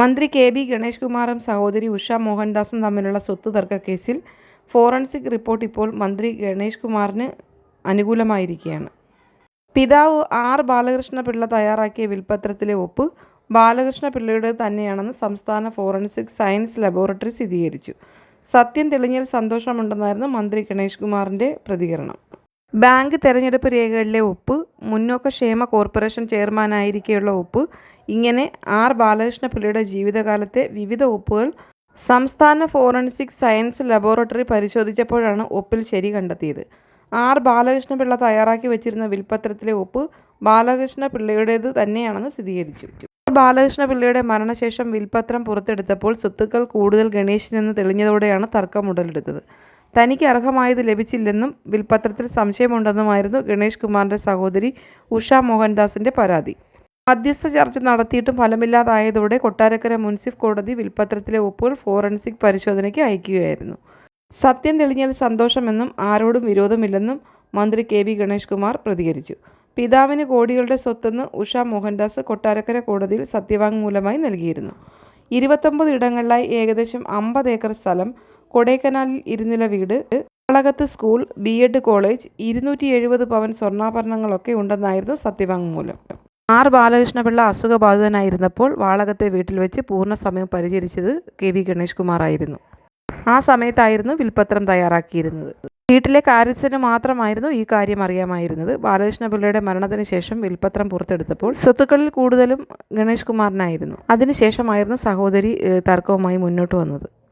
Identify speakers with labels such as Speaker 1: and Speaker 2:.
Speaker 1: മന്ത്രി K B Ganesh കുമാറും സഹോദരി ഉഷ മോഹൻദാസും തമ്മിലുള്ള സ്വത്ത് തർക്ക കേസിൽ ഫോറൻസിക് റിപ്പോർട്ട് ഇപ്പോൾ മന്ത്രി ഗണേഷ് കുമാറിന് അനുകൂലമായിരിക്കുകയാണ്. പിതാവ് ആർ ബാലകൃഷ്ണ പിള്ള തയ്യാറാക്കിയ വിൽപ്പത്രത്തിലെ ഒപ്പ് ബാലകൃഷ്ണ പിള്ളയുടെ തന്നെയാണെന്ന് സംസ്ഥാന ഫോറൻസിക് സയൻസ് ലബോറട്ടറി സ്ഥിരീകരിച്ചു. സത്യം തെളിഞ്ഞാൽ സന്തോഷമുണ്ടെന്നായിരുന്നു മന്ത്രി ഗണേഷ് കുമാറിന്റെ പ്രതികരണം. ബാങ്ക് തെരഞ്ഞെടുപ്പ് രേഖകളിലെ ഒപ്പ് മുന്നോക്ക ക്ഷേമ കോർപ്പറേഷൻ ചെയർമാനായിരിക്കെയുള്ള ഒപ്പ് ഇങ്ങനെ ആർ ബാലകൃഷ്ണ പിള്ളയുടെ ജീവിതകാലത്തെ വിവിധ ഒപ്പുകൾ സംസ്ഥാന ഫോറൻസിക് സയൻസ് ലബോറട്ടറി പരിശോധിച്ചപ്പോഴാണ് ഒപ്പിൽ ശരി കണ്ടെത്തിയത്. ആർ ബാലകൃഷ്ണ പിള്ള തയ്യാറാക്കി വെച്ചിരുന്ന വിൽപ്പത്രത്തിലെ ഒപ്പ് ബാലകൃഷ്ണ പിള്ളയുടേത് തന്നെയാണെന്ന് സ്ഥിരീകരിച്ചു. ബാലകൃഷ്ണ പിള്ളയുടെ മരണശേഷം വിൽപ്പത്രം പുറത്തെടുത്തപ്പോൾ സ്വത്തുക്കൾ കൂടുതൽ ഗണേശിനെന്ന് തെളിഞ്ഞതോടെയാണ് തർക്കം ഉടലെടുത്തത്. തനിക്ക് അർഹമായത് ലഭിച്ചില്ലെന്നും വിൽപത്രത്തിൽ സംശയമുണ്ടെന്നുമായിരുന്നു ഗണേഷ് കുമാറിന്റെ സഹോദരി ഉഷ മോഹൻദാസിന്റെ പരാതി. മധ്യസ്ഥ ചർച്ച നടത്തിയിട്ടും ഫലമില്ലാതായതോടെ കൊട്ടാരക്കര മുൻസിഫ് കോടതി വിൽപത്രത്തിലെ ഒപ്പുകൾ ഫോറൻസിക് പരിശോധനയ്ക്ക് അയക്കുകയായിരുന്നു. സത്യം തെളിഞ്ഞാൽ സന്തോഷമെന്നും ആരോടും വിരോധമില്ലെന്നും മന്ത്രി കെ വി ഗണേഷ് കുമാർ പ്രതികരിച്ചു. പിതാവിന് കോടികളുടെ സ്വത്തെന്ന് ഉഷ മോഹൻദാസ് കൊട്ടാരക്കര കോടതിയിൽ സത്യവാങ്മൂലമായി നൽകിയിരുന്നു. ഇരുപത്തൊമ്പത് ഇടങ്ങളിലായി ഏകദേശം അമ്പത് ഏക്കർ സ്ഥലം കൊടൈക്കനാലിൽ ഇരുനില വീട് കളകത്ത് സ്കൂൾ ബി എഡ് കോളേജ് ഇരുന്നൂറ്റി എഴുപത് പവൻ സ്വർണാഭരണങ്ങളൊക്കെ ഉണ്ടെന്നായിരുന്നു സത്യവാങ്മൂലം. ആർ. ബാലകൃഷ്ണപിള്ള അസുഖബാധിതനായിരുന്നപ്പോൾ വാളകത്തെ വീട്ടിൽ വെച്ച് പൂർണസമയം പരിചരിച്ചത് കെ വി ഗണേഷ് കുമാറായിരുന്നു ആ സമയത്തായിരുന്നു വിൽപ്പത്രം തയ്യാറാക്കിയിരുന്നത്. വീട്ടിലെ കാര്യസ്ഥന് മാത്രമായിരുന്നു ഈ കാര്യം അറിയാമായിരുന്നത്. ബാലകൃഷ്ണപിള്ളയുടെ മരണത്തിന് ശേഷം വിൽപ്പത്രം പുറത്തെടുത്തപ്പോൾ സ്വത്തുക്കളിൽ കൂടുതലും ഗണേഷ് കുമാറിനായിരുന്നു. അതിനുശേഷമായിരുന്നു സഹോദരി തർക്കവുമായി മുന്നോട്ട് വന്നത്.